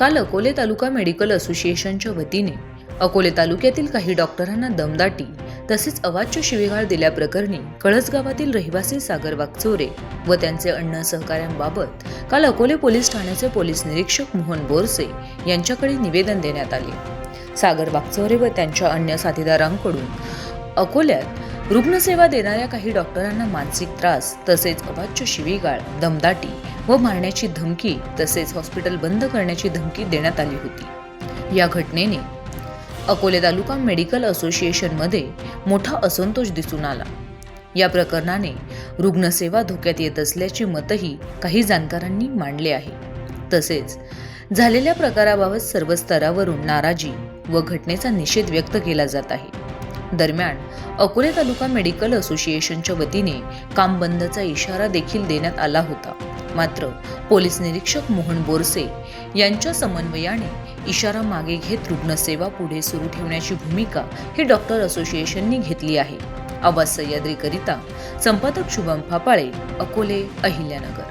काल अकोले तालुका मेडिकल असोसिएशनच्या वतीने अकोले तालुक्यातील काही डॉक्टरांना दमदाटी तसेच अवाच्य शिवीगाळ दिल्याप्रकरणी कळस गावातील रहिवासी सागर वागचोरे व त्यांचे अन्न सहकाऱ्यांबाबत काल अकोले पोलीस ठाण्याचे पोलीस निरीक्षक मोहन बोरसे यांच्याकडे निवेदन देण्यात आले. सागर वागचोरे व त्यांच्या अन्य साथीदारांकडून अकोल्यात रुग्णसेवा देणाऱ्या काही डॉक्टरांना मानसिक त्रास तसेच अवाच्य शिवीगाळ दमदाटी व मारण्याची धमकी तसेच हॉस्पिटल बंद करण्याची धमकी देण्यात आली होती. या घटनेने अकोले तालुका मेडिकल असोसिएशनमध्ये मोठा असंतोष दिसून आला. या प्रकरणाने रुग्णसेवा धोक्यात येत असल्याचे मतही काही जाणकारांनी मांडले आहे. तसेच झालेल्या प्रकाराबाबत सर्व स्तरावरून नाराजी व घटनेचा निषेध व्यक्त केला जात आहे. दरम्यान अकोले तालुका मेडिकल असोसिएशनच्या वतीने काम बंदचा इशारा देखील देण्यात आला होता. मात्र पोलीस निरीक्षक मोहन बोरसे यांच्या समन्वयाने इशारा मागे घेत रुग्णसेवा पुढे सुरू ठेवण्याची भूमिका ही डॉक्टर असोसिएशननी घेतली आहे. आवाज सह्याद्रीकरिता संपादक शुभम फापाळे अकोले अहिल्यानगर.